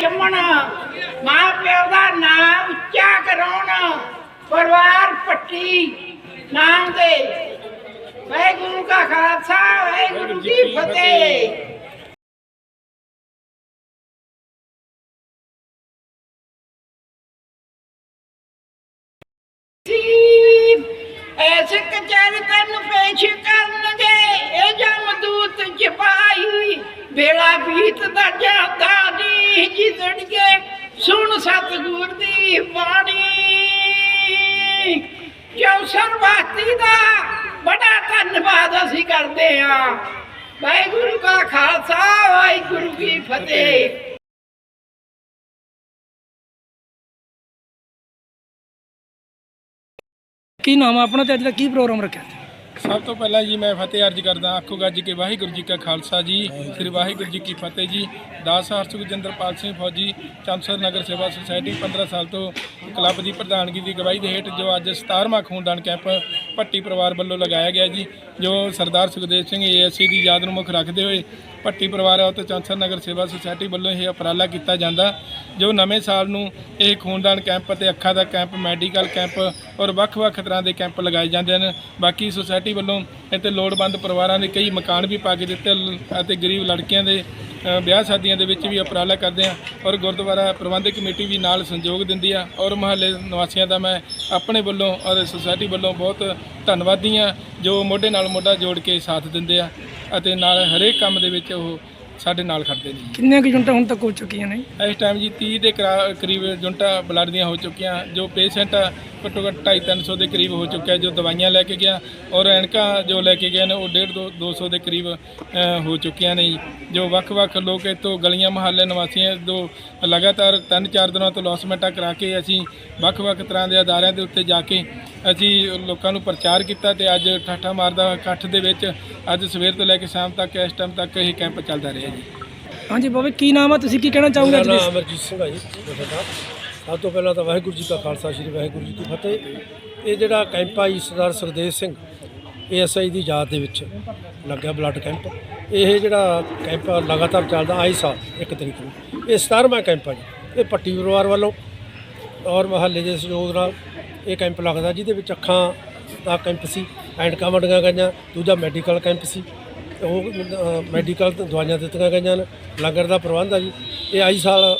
ਜੰਮਣ ਮਾਂ ਪਿਓ ਦਾ ਨਾਮ ਉੱਚਾ ਕਰਾਉਣ, ਪਰਿਵਾਰ ਪੱਟੀ ਨਾਮ ਦੇ ਵਾਹਿਗੁਰੂ ਕਾ ਖਾਲਸਾ, ਵਾਹਿਗੁਰੂ ਜੀ ਕੀ ਫਤਿਹ। ਕਚਹਿਰ ਕਰਨ ਪੇਸ਼ ਕਰਨਗੇ। ਇਹ ਜਮਦੂਤ ਚਪਾਈ ਵੇਲਾ ਬੀਤਦਾ ਜਾਂਦਾ ਦੀ ਜਿਦੜੀਏ ਸੁਣ ਸਤਿਗੁਰ ਦੀ ਬਾਣੀ। ਚੌਸਰ ਬਾਤੀ ਦਾ ਬੜਾ ਧੰਨਵਾਦ ਅਸੀਂ ਕਰਦੇ ਹਾਂ। ਵਾਹਿਗੁਰੂ ਕਾ ਖਾਲਸਾ, ਵਾਹਿਗੁਰੂ ਕੀ ਫਤਿਹ। ਕੀ ਨਾਮ ਆ ਆਪਣਾ ਤੇ ਅੱਜ ਦਾ ਕੀ ਪ੍ਰੋਗਰਾਮ ਰੱਖਿਆ? ਸਭ ਤੋਂ ਪਹਿਲਾਂ ਜੀ ਮੈਂ ਫਤਿਹ ਅਰਜ ਕਰਦਾ, ਆਖੋ ਗੱਜ ਕੇ ਵਾਹਿਗੁਰੂ ਜੀ ਕਾ ਖਾਲਸਾ ਜੀ, ਸ੍ਰੀ ਵਾਹਿਗੁਰੂ ਜੀ ਕੀ ਫਤਿਹ ਜੀ। ਦਾਸ ਹਰਸੁਖ ਜਿੰਦਰਪਾਲ ਸਿੰਘ ਫੌਜੀ ਚੰਸਰ ਨਗਰ ਸੇਵਾ ਸੁਸਾਇਟੀ 15 ਸਾਲ ਤੋਂ ਕਲੱਬ ਦੀ ਪ੍ਰਧਾਨਗੀ ਦੀ ਗਵਾਹੀ ਦੇ ਹੇਠ ਜੋ ਅੱਜ 17ਵਾਂ ਖੂਨਦਾਨ ਕੈਂਪ ਭੱਟੀ ਪਰਿਵਾਰ ਵੱਲੋਂ ਲਗਾਇਆ ਗਿਆ ਜੀ, ਜੋ ਸਰਦਾਰ ਸੁਖਦੇਵ ਸਿੰਘ ਏਐਸਸੀ ਦੀ ਯਾਦ ਨੂੰ ਮੁੱਖ ਰੱਖਦੇ ਹੋਏ ਭੱਟੀ ਪਰਿਵਾਰ ਅਤੇ ਚੰਸਰ ਨਗਰ ਸੇਵਾ ਸੁਸਾਇਟੀ ਵੱਲੋਂ ਇਹ ਉਪਰਾਲਾ ਕੀਤਾ ਜਾਂਦਾ, ਜੋ ਨਵੇਂ ਸਾਲ ਨੂੰ ਇਹ ਖੂਨਦਾਨ ਕੈਂਪ ਅਤੇ ਅੱਖਾਂ ਦਾ ਕੈਂਪ, ਮੈਡੀਕਲ ਕੈਂਪ ਔਰ ਵੱਖ-ਵੱਖ ਤਰ੍ਹਾਂ ਦੇ ਕੈਂਪ ਲਗਾਏ ਜਾਂਦੇ ਹਨ। ਬਾਕੀ ਸੁਸਾਇਟੀ ਵੱਲੋਂ ਇੱਥੇ ਲੋੜਵੰਦ ਪਰਿਵਾਰਾਂ ਦੇ ਕਈ ਮਕਾਨ ਵੀ ਪਾ ਕੇ ਦਿੱਤੇ ਅਤੇ ਗਰੀਬ ਲੜਕੀਆਂ ਦੇ ਵਿਆਹ ਸ਼ਾਦੀਆਂ ਦੇ ਵਿੱਚ ਵੀ ਉਪਰਾਲਾ ਕਰਦੇ ਆ ਔਰ ਗੁਰਦੁਆਰਾ ਪ੍ਰਬੰਧਕ ਕਮੇਟੀ ਵੀ ਨਾਲ ਸੰਯੋਗ ਦਿੰਦੀ ਆ ਔਰ ਮਹੱਲੇ ਨਿਵਾਸੀਆਂ ਦਾ ਮੈਂ ਆਪਣੇ ਵੱਲੋਂ ਔਰ ਸੁਸਾਇਟੀ ਵੱਲੋਂ ਬਹੁਤ ਧੰਨਵਾਦੀ ਆ ਜੋ ਮੋਢੇ ਨਾਲ ਮੋਢਾ ਜੋੜ ਕੇ ਸਾਥ ਦਿੰਦੇ ਆ ਅਤੇ ਨਾਲ ਹਰੇਕ ਕੰਮ ਦੇ ਵਿੱਚ ਉਹ ਸਾਡੇ ਨਾਲ ਖੜਦੇ ਨੇ। ਕਿੰਨੀਆਂ ਕੁ ਯੂਨਿਟਾਂ ਹੁਣ ਤੱਕ ਹੋ ਚੁੱਕੀਆਂ ਨੇ? ਇਸ ਟਾਈਮ ਜੀ 30 ਦੇ ਕਰਾ- ਕਰੀਬ ਜੁੰਟਾ ਬਲੱਡ ਦੀਆਂ ਹੋ ਚੁੱਕੀਆਂ ਜੋ ਪੇਸ਼ੈਂਟ ਘੱਟੋ ਘੱਟ 250 300 ਦੇ ਕਰੀਬ ਹੋ ਚੁੱਕਿਆ ਜੋ ਦਵਾਈਆਂ ਲੈ ਕੇ ਗਿਆ ਔਰ ਐਨਕਾਂ ਜੋ ਲੈ ਕੇ ਗਏ ਨੇ ਉਹ 150 200 ਦੇ ਕਰੀਬ ਹੋ ਚੁੱਕੀਆਂ ਨੇ ਜੀ। ਜੋ ਵੱਖ-ਵੱਖ ਲੋਕ ਇੱਥੋਂ ਗਲੀਆਂ ਮਹੱਲੇ ਨਿਵਾਸੀਆਂ ਤੋਂ ਲਗਾਤਾਰ 3-4 ਦਿਨਾਂ ਤੋਂ ਲੌਸਮੈਂਟਾਂ ਕਰਾ ਕੇ ਅਸੀਂ ਵੱਖ-ਵੱਖ ਤਰ੍ਹਾਂ ਦੇ ਅਦਾਰਿਆਂ ਦੇ ਉੱਤੇ ਜਾ ਕੇ ਅਸੀਂ ਲੋਕਾਂ ਨੂੰ ਪ੍ਰਚਾਰ ਕੀਤਾ ਤੇ ਅੱਜ ਠਾਠਾ ਮਾਰਦਾ ਇਕੱਠ ਦੇ ਵਿੱਚ ਅੱਜ ਸਵੇਰ ਤੋਂ ਲੈ ਕੇ ਸ਼ਾਮ ਤੱਕ ਇਸ ਟਾਈਮ ਤੱਕ ਇਹ ਕੈਂਪ ਚੱਲਦਾ ਰਿਹਾ ਜੀ। ਹਾਂਜੀ ਬਾਬਾ ਕੀ ਨਾਮ ਆ? ਤੁਸੀਂ ਕੀ ਕਹਿਣਾ ਚਾਹੋਗੇ ਅੱਜ ਨਾਮ ਦੇ ਅਮਰਜੀਤ ਸਿੰਘ ਹੈ ਜੀ ਸਭ ਤੋਂ ਪਹਿਲਾਂ ਤਾਂ ਵਾਹਿਗੁਰੂ ਜੀ ਕਾ ਖਾਲਸਾ, ਸ੍ਰੀ ਵਾਹਿਗੁਰੂ ਜੀ ਕੀ ਫਤਿਹ। ਇਹ ਜਿਹੜਾ ਕੈਂਪ ਆ ਜੀ ਸਰਦਾਰ ਸੁਖਦੇਵ ਸਿੰਘ ਏਐਸਆਈ ਦੀ ਯਾਦ ਦੇ ਵਿੱਚ ਲੱਗਿਆ ਬਲੱਡ ਕੈਂਪ। ਇਹ ਜਿਹੜਾ ਕੈਂਪ ਲਗਾਤਾਰ ਚੱਲਦਾ ਆਈ ਸਾਲ, ਇੱਕ ਤਰੀਕ ਨੂੰ। ਇਹ 17ਵਾਂ ਕੈਂਪ ਆ ਜੀ। ਇਹ ਪੱਟੀ ਪਰਿਵਾਰ ਵੱਲੋਂ ਔਰ ਮਹੱਲੇ ਦੇ ਸਹਿਯੋਗ ਨਾਲ ਇਹ ਕੈਂਪ ਲੱਗਦਾ, ਜਿਹਦੇ ਵਿੱਚ ਅੱਖਾਂ ਦਾ ਕੈਂਪ ਸੀ, ਐਨਕਾਂ ਵੰਡੀਆਂ ਗਈਆਂ, ਦੂਜਾ ਮੈਡੀਕਲ ਕੈਂਪ ਸੀ। ਉਹ ਮੈਡੀਕਲ ਦਵਾਈਆਂ ਦਿੱਤੀਆਂ ਗਈਆਂ ਨੇ। ਲੰਗਰ ਦਾ ਪ੍ਰਬੰਧ ਆ ਜੀ। ਇਹ ਆਈ ਸਾਲ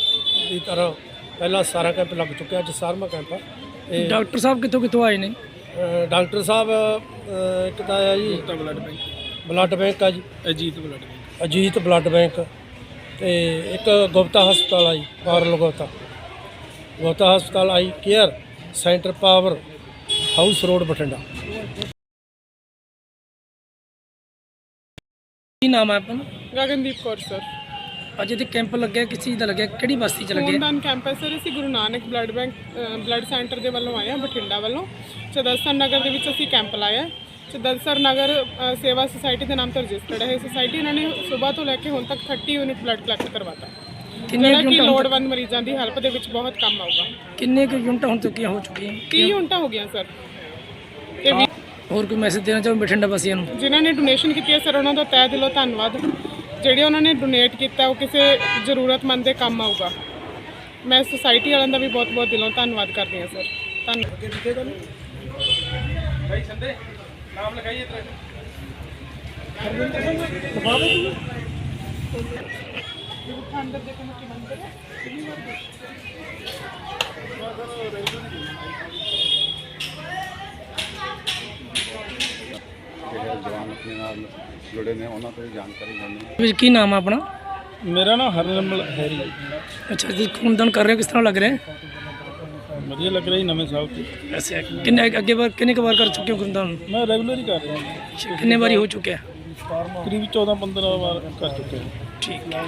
ਦੀ ਤਰ੍ਹਾਂ ਪਹਿਲਾਂ ਸਾਰਾ ਕੈਂਪ ਲੱਗ ਚੁੱਕਿਆ ਅੱਜ 17ਵਾਂ ਕੈਂਪ ਆ। ਇਹ ਡਾਕਟਰ ਸਾਹਿਬ ਕਿੱਥੋਂ ਕਿੱਥੋਂ ਆਏ ਨੇ? ਅ, ਡਾਕਟਰ ਸਾਹਿਬ ਅ, ਇੱਕ ਤਾਂ ਆ ਜੀ। ਬਲੱਡ ਬੈਂਕ ਬਲੱਡ ਬੈਂਕ ਆ ਜੀ। Ajit blood bank. Ajit blood bank ਤੇ ਇੱਕ ਗੁਪਤਾ ਹਸਪਤਾਲ ਆ ਜੀ ਪਾਵਰ ਗੁਪਤਾ। ਗੁਪਤਾ ਹਸਪਤਾਲ eye care centre power house road Bathinda. ਕੀ ਨਾਮ ਆਪਣਾ? ਗਗਨਦੀਪ ਕੌਰ ਸਰ। ਅੱਜ ਇੱਥੇ ਕੈਂਪ ਲੱਗਿਆ ਕਿਸ ਚੀਜ਼ ਦਾ ਲੱਗਿਆ ਕਿਹੜੀ ਬਸਤੀ ਚ ਲੱਗਿਆ? ਖੂਨਦਾਨ ਕੈਂਪ ਹੈ ਸਰ ਅਸੀਂ Guru Nanak blood bank blood centre ਦੇ ਵੱਲੋਂ ਆਏ ਹਾਂ ਬਠਿੰਡਾ ਵੱਲੋਂ। ਚਦਰਸਰ ਨਗਰ ਦੇ ਵਿੱਚ ਅਸੀਂ ਕੈਂਪ ਲਾਇਆ ਚਦਰਸਰ ਨਗਰ ਅ, ਸੇਵਾ ਸੁਸਾਇਟੀ ਦੇ ਨਾਮ ਤੇ ਰਜਿਸਟਰਡ ਹੈ। ਇਹ ਸੁਸਾਇਟੀ ਇਹਨਾਂ ਨੇ ਸਵੇਰ ਤੋਂ ਲੈ ਕੇ ਹੁਣ ਤੱਕ 30 ਯੂਨਿਟ ਬਲੱਡ ਕਲੈਕਟ ਕਰਵਾਤਾ। ਕਿੰਨੇ ਜਿਹੜਾ ਕਿ ਯੂਨਿਟਾਂ ਲੋੜਵੰਦ ਮਰੀਜ਼ਾਂ ਦੀ ਹੈਲਪ ਦੇ ਵਿੱਚ ਬਹੁਤ ਕੰਮ ਆਊਗਾ। ਕਿੰਨੇ ਕੁ ਯੂਨਿਟਾਂ ਹੁਣ ਚੁੱਕੀਆਂ ਹੋ ਚੁੱਕੀਆਂ? 30 ਯੂਨਿਟਾਂ ਹੋ ਗਈਆਂ ਸਰ। ਵੀ ਹੋਰ ਕੋਈ ਮੈਸੇਜ ਦੇਣਾ ਚਾਹੋ ਬਠਿੰਡਾ ਵਾਸੀਆਂ ਨੂੰ? ਜਿਨ੍ਹਾਂ ਨੇ ਡੋਨੇਸ਼ਨ ਕੀਤੀ ਹੈ ਸਰ ਉਹਨਾਂ ਦਾ ਤਹਿ ਦਿਲੋਂ ਧੰਨਵਾਦ। ਜਿਹੜੇ ਉਹਨਾਂ ਨੇ ਡੋਨੇਟ ਕੀਤਾ, ਉਹ ਕਿਸੇ ਜ਼ਰੂਰਤਮੰਦ ਦੇ ਕੰਮ ਆਊਗਾ। ਮੈਂ ਸੁਸਾਇਟੀ ਵਾਲਿਆਂ ਦਾ ਵੀ ਬਹੁਤ ਬਹੁਤ ਦਿਲੋਂ ਧੰਨਵਾਦ ਕਰਦੀ ਹਾਂ ਸਰ ਧੰਨਵਾਦ ਭਾਈ ਸੰਦੇ ਨਾਮ ਲਿਖਾਈਏ ਤੇਰਾ ਬੈਠੇ ਹੈ ਜਵਾਨ ਆਪਣੇ ਨਾਲ ਜੁੜੇ ਨੇ ਉਹਨਾਂ ਤੋਂ ਵੀ ਜਾਣਕਾਰੀ ਲੈਣੀ ਹੈ। ਵੀਰ ਕੀ ਨਾਮ ਆ ਆਪਣਾ? ਮੇਰਾ ਨਾਮ ਹਰਨਮਲ ਹੈਰੀ ਹੈ। ਅੱਛਾ ਜੀ ਖੂਨਦਾਨ ਕਰ ਰਹੇ ਹੋ ਕਿਸ ਤਰ੍ਹਾਂ ਲੱਗ ਰਿਹਾ ਹੈ? ਵਧੀਆ ਲੱਗ ਰਿਹਾ ਜੀ ਨਵੇਂ ਸਾਲ ਤੇ। ਐਸੇ ਕਿੰਨੇ ਅੱਗੇ ਵਾਰ ਕਿੰਨੇ ਕੁ ਵਾਰ ਕਰ ਚੁੱਕੇ ਹੋ ਖੂਨਦਾਨ? ਮੈਂ ਰੈਗੂਲਰ ਹੀ ਕਰ ਰਿਹਾ ਜੀ। ਕਿੰਨੇ ਵਾਰੀ ਹੋ ਚੁੱਕਿਆ? ਹੈ? ਕਰੀਬ 14 15 ਵਾਰ ਕਰ ਚੁੱਕੇ ਹਾਂ। ਠੀਕ। ਹੈ